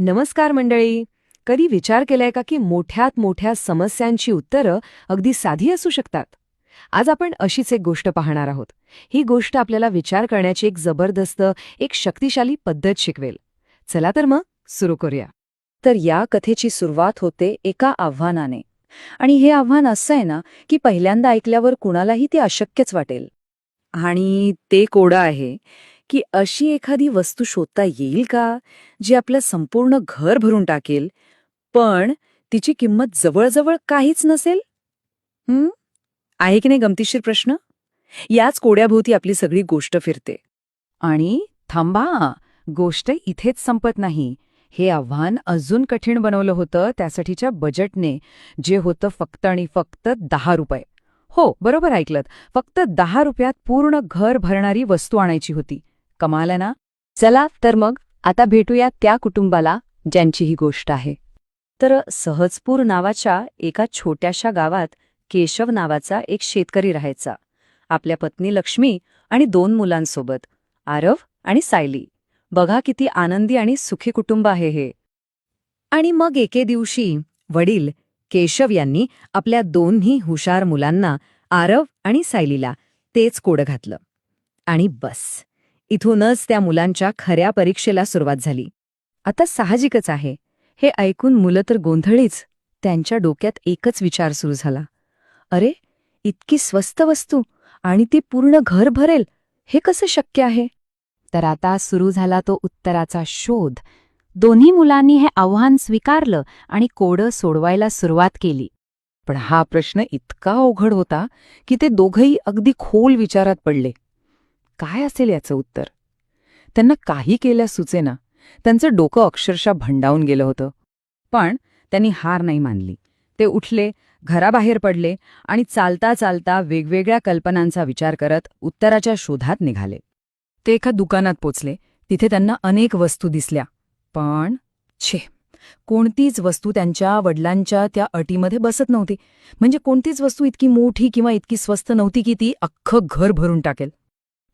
नमस्कार मंडळी. कधी विचार केलाय का की मोठ्यात मोठ्या समस्यांची उत्तरं अगदी साधी असू शकतात? आज आपण अशीच एक गोष्ट पाहणार आहोत. ही गोष्ट आपल्याला विचार करण्याची एक जबरदस्त एक शक्तिशाली पद्धत शिकवेल. चला तर मग सुरू करूया. तर या कथेची सुरुवात होते एका आव्हानाने. आणि हे आव्हान असं आहे ना की पहिल्यांदा ऐकल्यावर कुणालाही ते अशक्यच वाटेल. आणि ते कोडं आहे. की अशी एखादी वस्तू शोधता येईल का जी आपलं संपूर्ण घर भरून टाकेल पण तिची किंमत जवळजवळ काहीच नसेल? हं? आहे की नाही गमतीशीर प्रश्न? याच कोड्याभोवती आपली सगळी गोष्ट फिरते. आणि थांबा गोष्ट इथेच संपत नाही. हे आव्हान अजून कठीण बनवलं होतं त्यासाठीच्या बजेटने जे होतं फक्त आणि फक्त दहा रुपये. हो बरोबर ऐकलत. फक्त दहा रुपयात पूर्ण घर भरणारी वस्तू आणायची होती. कमाल ना? चला तर मग आता भेटूया त्या कुटुंबाला ज्यांची ही गोष्ट आहे. तर सहजपूर नावाच्या एका छोट्याशा गावात केशव नावाचा एक शेतकरी राहायचा. आपल्या पत्नी लक्ष्मी आणि दोन मुलांसोबत आरव आणि सायली. बघा किती आनंदी आणि सुखी कुटुंब आहे हे. आणि मग एके दिवशी वडील केशव यांनी आपल्या दोन्ही हुशार मुलांना आरव आणि सायलीला तेच कोडं घातलं. आणि बस. इथूनच त्या मुलांच्या खऱ्या परीक्षेला सुरुवात झाली. आता साहजिकच आहे. हे ऐकून मुलं तर गोंधळीच. त्यांच्या डोक्यात एकच विचार सुरू झाला. अरे इतकी स्वस्त वस्तू आणि ती पूर्ण घर भरेल. हे कसं शक्य आहे? तर आता सुरू झाला तो उत्तराचा शोध. दोन्ही मुलांनी हे आव्हान स्वीकारलं आणि कोडं सोडवायला सुरुवात केली. पण हा प्रश्न इतका अवघड होता की ते दोघंही अगदी खोल विचारात पडले. काय असेल याचं उत्तर? त्यांना काही केल्यास सुचेना. त्यांचं डोकं अक्षरशः भंडावून गेलं होतं. पण त्यांनी हार नाही मानली. ते उठले घराबाहेर पडले आणि चालता चालता वेगवेगळ्या कल्पनांचा विचार करत उत्तराच्या शोधात निघाले. ते एका दुकानात पोचले. तिथे त्यांना अनेक वस्तू दिसल्या. पण छे कोणतीच वस्तू त्यांच्या वडिलांच्या त्या अटीमध्ये बसत नव्हती. म्हणजे कोणतीच वस्तू इतकी मोठी किंवा इतकी स्वस्त नव्हती की ती अख्खं घर भरून टाकेल.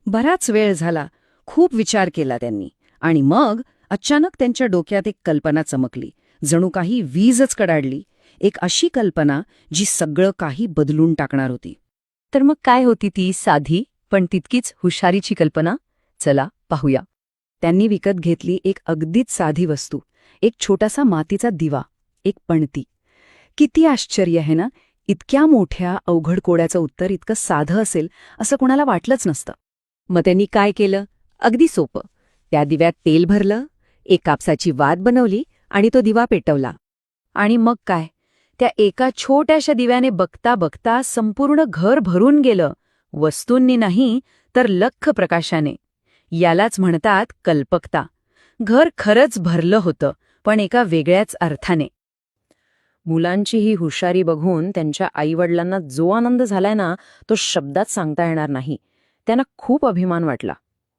बराच वेळ झाला. खूप विचार केला त्यांनी. आणि मग अचानक त्यांच्या डोक्यात एक कल्पना चमकली. जणू काही वीजच कडाडली. एक अशी कल्पना जी सगळं काही बदलून टाकणार होती. तर मग काय होती ती साधी पण तितकीच हुशारीची कल्पना? चला पाहूया. त्यांनी विकत घेतली एक अगदीच साधी वस्तू. एक छोटासा मातीचा दिवा. एक पणती. किती आश्चर्य आहे ना? इतक्या मोठ्या अवघड कोड्याचं उत्तर इतकं साधं असेल असं कुणाला वाटलंच नसतं. मग त्यांनी काय केलं? अगदी सोपं. त्या दिव्यात तेल भरलं एक कापसाची वात बनवली आणि तो दिवा पेटवला. आणि मग काय? त्या एका छोट्याशा दिव्याने बघता बघता संपूर्ण घर भरून गेलं. वस्तूंनी नाही तर लख्ख प्रकाशाने. यालाच म्हणतात कल्पकता. घर खरंच भरलं होतं पण एका वेगळ्याच अर्थाने. मुलांची ही हुशारी बघून त्यांच्या आईवडिलांना जो आनंद झालाय ना तो शब्दात सांगता येणार नाही. त्यांना खूप अभिमान वाटला.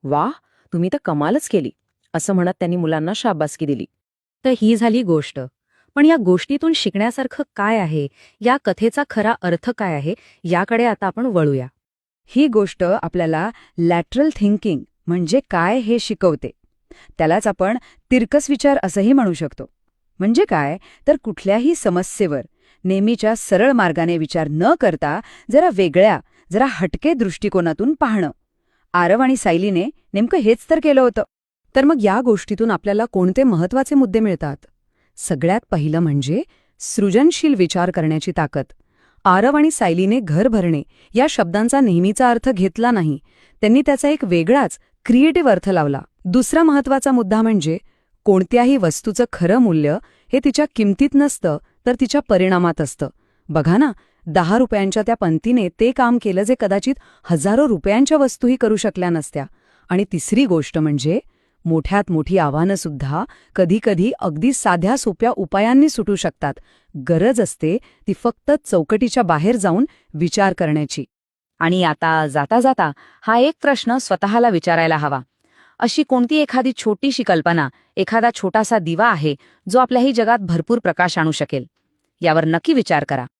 वा तुम्ही तर कमालच केली असं म्हणत त्यांनी मुलांना शाबासकी दिली. तर ही झाली गोष्ट. पण या गोष्टीतून शिकण्यासारखं काय आहे? या कथेचा खरा अर्थ काय आहे? याकडे आता आपण वळूया. ही गोष्ट आपल्याला लॅटरल थिंकिंग म्हणजे काय हे शिकवते. त्यालाच आपण तिरकस विचार असंही म्हणू शकतो. म्हणजे काय? तर कुठल्याही समस्येवर नेहमीच्या सरळ मार्गाने विचार न करता जरा वेगळ्या जरा हटके दृष्टिकोनातून पाहणं. आरव आणि सायलीने नेमकं हेच तर केलं होतं. तर मग या गोष्टीतून आपल्याला कोणते महत्त्वाचे मुद्दे मिळतात? सगळ्यात पहिलं म्हणजे सृजनशील विचार करण्याची ताकद. आरव आणि सायलीने घर भरणे या शब्दांचा नेहमीचा अर्थ घेतला नाही. त्यांनी त्याचा एक वेगळाच क्रिएटिव्ह अर्थ लावला. दुसरा महत्त्वाचा मुद्दा म्हणजे कोणत्याही वस्तूचं खरं मूल्य हे तिच्या किमतीत नसतं तर तिच्या परिणामात असतं. बघा ना दहा रुपयांच्या त्या पंतीने ते काम केलं जे कदाचित हजारो रुपयांच्या वस्तूही करू शकल्या नसत्या. आणि तिसरी गोष्ट म्हणजे मोठ्यात मोठी आव्हानंसुद्धा कधीकधी अगदी साध्या सोप्या उपायांनी सुटू शकतात. गरज असते ती फक्त चौकटीच्या बाहेर जाऊन विचार करण्याची. आणि आता जाता जाता हा एक प्रश्न स्वतःला विचारायला हवा. अशी कोणती एखादी छोटीशी कल्पना एखादा छोटासा दिवा आहे जो आपल्याही जगात भरपूर प्रकाश आणू शकेल? यावर नक्की विचार करा.